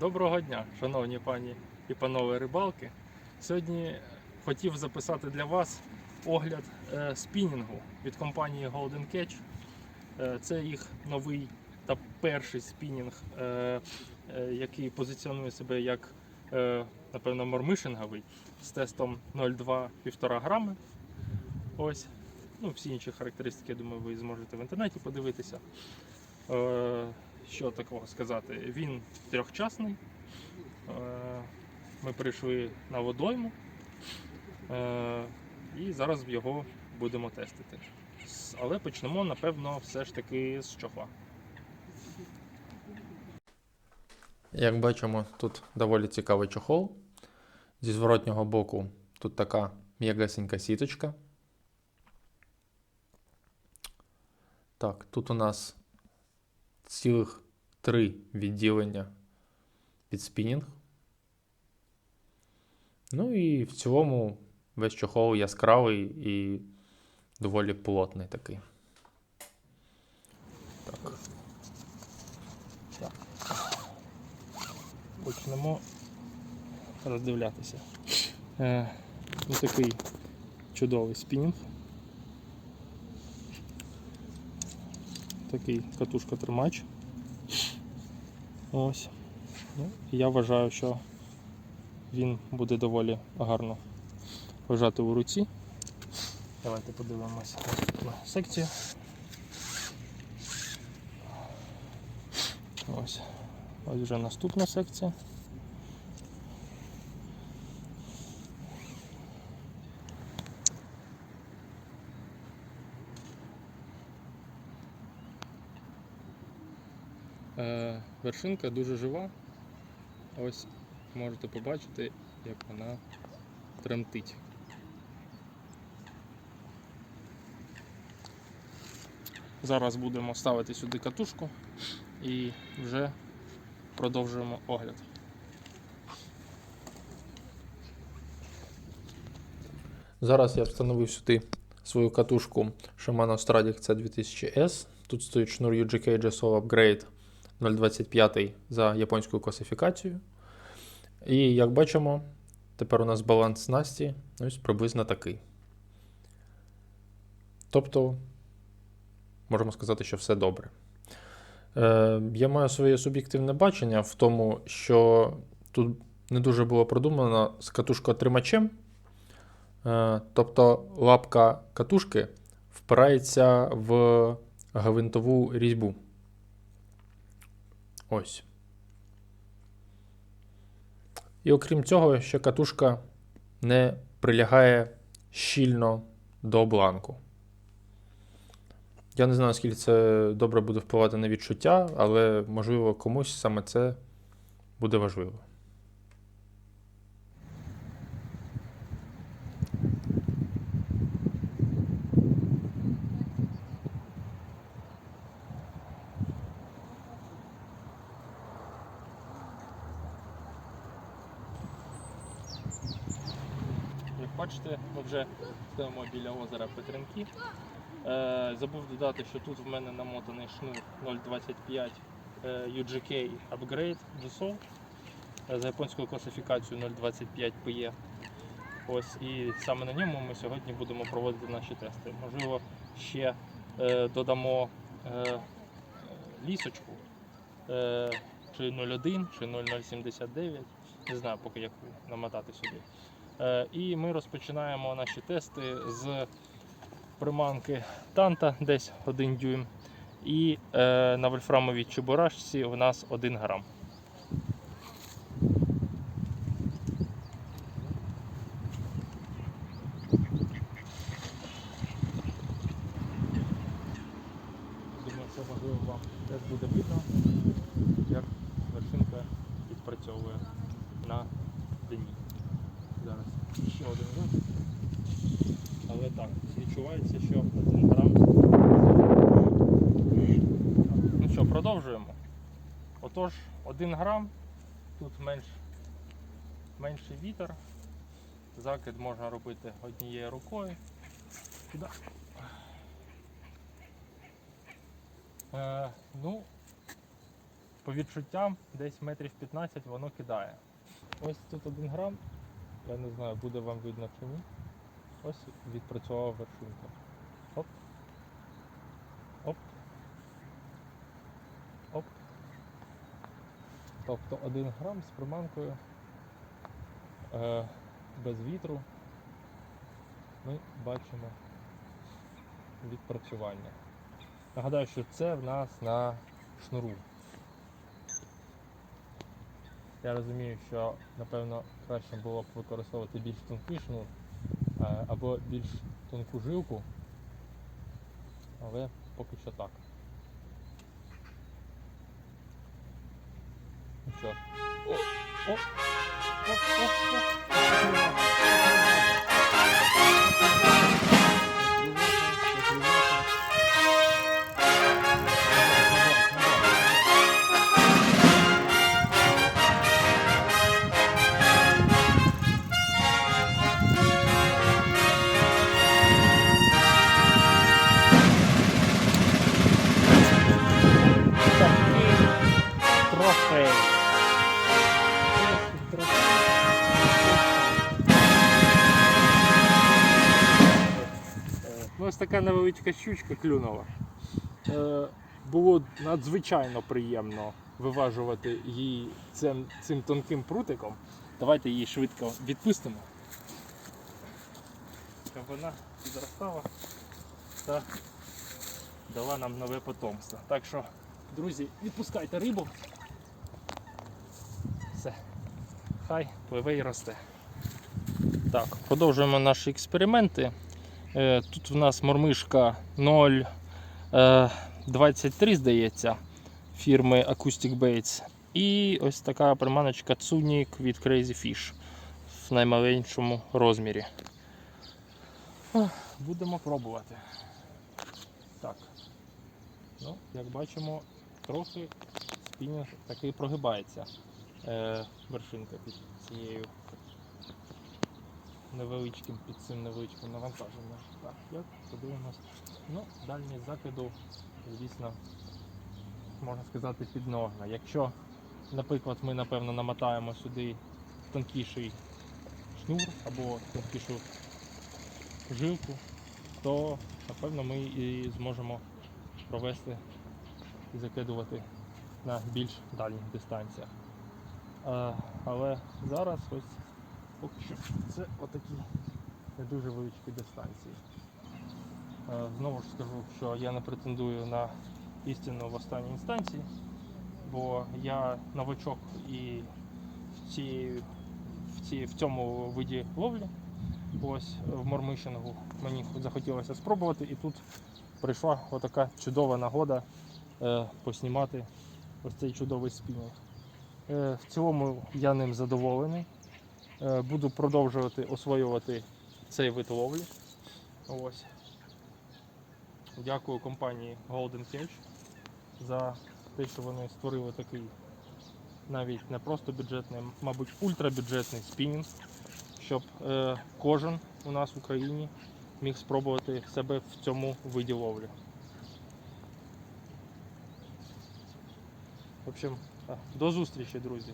Доброго дня, шановні пані і панове рибалки. Сьогодні хотів записати для вас огляд е, спінінгу від компанії Golden Catch. Е, це їх новий та перший спінінг, е, який позиціонує себе як, напевно, мормишинговий з тестом 0,2-1,5 грами. Ось. Ну, всі інші характеристики, я думаю, ви зможете в інтернеті подивитися. Що такого сказати? Він трьохчасний. Е, Ми прийшли на водойму е, і зараз його будемо тестити. Але почнемо, напевно, все ж таки з чохла. Як бачимо, тут доволі цікавий чохол. Зі зворотнього боку тут така м'ягесенька сіточка. Так, тут у нас цілих три відділення під спінінг. Ну і в цілому весь чохол яскравий і доволі плотний такий. Так. Почнемо роздивлятися. Е, ось такий чудовий спінінг. Такий катушка-тримач. Ось. Ну, я вважаю, що він буде доволі гарно лежати у руці. Давайте подивимося наступну секцію. Ось. Ось вже наступна секція. Е, вершинка дуже жива. Ось можете побачити, як вона тремтить. Зараз будемо ставити сюди катушку і вже продовжуємо огляд. Зараз я встановив сюди свою катушку Shimano Stradic C2000S. Тут стоїть шнур UGK GSO Upgrade 0.25 за японською класифікацією. І як бачимо, тепер у нас баланс снасті ось приблизно такий. Тобто, можемо сказати, що все добре. Е, я маю своє суб'єктивне бачення в тому, що тут не дуже було продумано з катушкотримачем. Е, Тобто лапка катушки впирається в гвинтову різьбу. Ось. І окрім цього, ще катушка не прилягає щільно до бланку. Я не знаю, наскільки це добре буде впливати на відчуття, але можливо комусь саме це буде важливо. Як бачите, ми вже стоїмо біля озера Петренки. Е, забув додати, що тут в мене намотаний шнур 0,25 е, UGK Upgrade GSO е, за японською класифікацією 0,25 PE. Ось, і саме на ньому ми сьогодні будемо проводити наші тести. Можливо, ще е, додамо е, лісочку е, чи 0,1, чи 0,079. Не знаю, поки як намотати сюди. Е, І ми розпочинаємо наші тести з приманки Танта, десь 1 дюйм. І е, на вольфрамовій чебурашці у нас 1 грам. Думаю, що можливо вам теж буде видно, як вершинка відпрацьовує на дні. Ще один раз. Але так, відчувається, що 1 грам. Ну що, продовжуємо. Отож, 1 грам, тут менш, менший вітер. Закид можна робити однією рукою. Сюди. Е, ну, по відчуттям десь метрів 15 воно кидає. Ось тут один грам. Я не знаю, буде вам видно чи ні. Ось відпрацювала вершинка. Оп. Оп. Оп. Тобто 1 грам з приманкою е, без вітру ми бачимо відпрацювання. Нагадаю, що це в нас на шнуру. Я розумію, що напевно краще було б використовувати більш тонкий шнур е, або більш тонку жилку, але поки що так. Ну що? ж. О, о, о, о, о. Ось така невеличка щучка клюнула. Е, було надзвичайно приємно виважувати її цим, цим тонким прутиком. Давайте її швидко відпустимо. Щоб вона підростала та дала нам нове потомство. Так що, друзі, відпускайте рибу. Все. Хай пливе і росте. Так, продовжуємо наші експерименти. Е, Тут в нас мормишка 0,23, здається, фірми Acoustic Baits. І ось така приманочка Цунік від Crazy Fish в наймаленшому розмірі. Будемо пробувати. Так. Ну, як бачимо, трохи спінінг таки прогибається е, вершинка під цією невеличким під цим невеличким навантаженням. Так, як подивимось. Ну, дальність закиду, звісно, можна сказати, під ногна. Якщо, наприклад, ми напевно намотаємо сюди тонкіший шнур або тонкішу жилку, то напевно ми і зможемо провести і закидувати на більш дальніх дистанціях. Але зараз ось поки що це отакі не дуже величкі дистанції. Е, Знову ж скажу, що я не претендую на істину в останній інстанції, бо я новачок і в, ці, в, ці, в цьому виді ловлі. Ось в мормишингу мені захотілося спробувати, і тут прийшла отака чудова нагода е, поснімати ось цей чудовий спінінг. Е, в цілому я ним задоволений. Е, буду продовжувати освоювати цей вид ловлі. Ось. Дякую компанії Golden Catch за те, що вони створили такий навіть не просто бюджетний, мабуть, ультрабюджетний спінінг, щоб е, кожен у нас в Україні міг спробувати себе в цьому виді ловлі. В общем, е, до зустрічі, друзі.